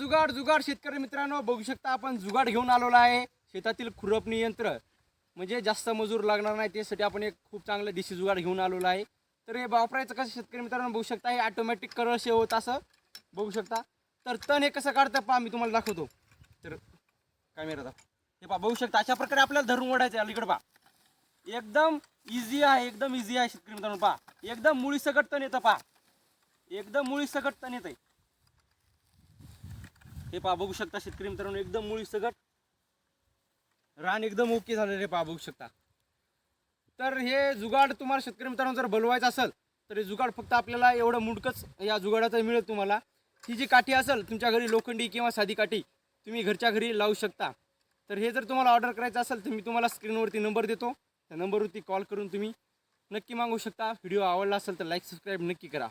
जुगाड जुगाड शेतकरी मित्रांनो बघू शकता आपण जुगाड घेऊन आलेलो आहे. शेतातील खुरपणी यंत्र म्हणजे जास्त मजूर लागणार नाही त्यासाठी आपण एक खूप चांगलं देशी जुगाड घेऊन आलेलो आहे. तर हे वापरायचं कसं शेतकरी मित्रांनो बघू शकता हे ऑटोमॅटिक कळशे होत असं. बघू शकता. तर तण हे कसं काढतं पहा मी तुम्हाला दाखवतो. तर कॅमेरा दाखव. हे पहा बघू शकता अशा प्रकारे आपल्याला धरून ओढायचं आहे. अलीकडे पहा. एकदम इझी आहे एकदम इझी आहे शेतकरी मित्रांनो पहा. एकदम मुळी सकट तण येतं पहा. एकदम मुळी सकट तण येतं हे पहा बघू शकता शेतकरी मित्रांनो एकदम मुळी सगट. रान एकदम ओके झालेलं आहे पहा बघू शकता. तर हे जुगाड तुम्हाला शेतकरी मित्रांनो जर बोलवायचं असेल तर हे जुगाड फक्त आपल्याला एवढं मुडकंच या जुगाडाचं मिळेल तुम्हाला. ही जी काठी असेल तुमच्या घरी लोखंडी किंवा साधी काठी तुम्ही घरच्या घरी लावू शकता. तर हे जर तुम्हाला ऑर्डर करायचं असेल तर मी तुम्हाला स्क्रीनवरती नंबर देतो. त्या नंबरवरती कॉल करून तुम्ही नक्की मागू शकता. व्हिडिओ आवडला असेल तर लाईक सबस्क्राईब नक्की करा.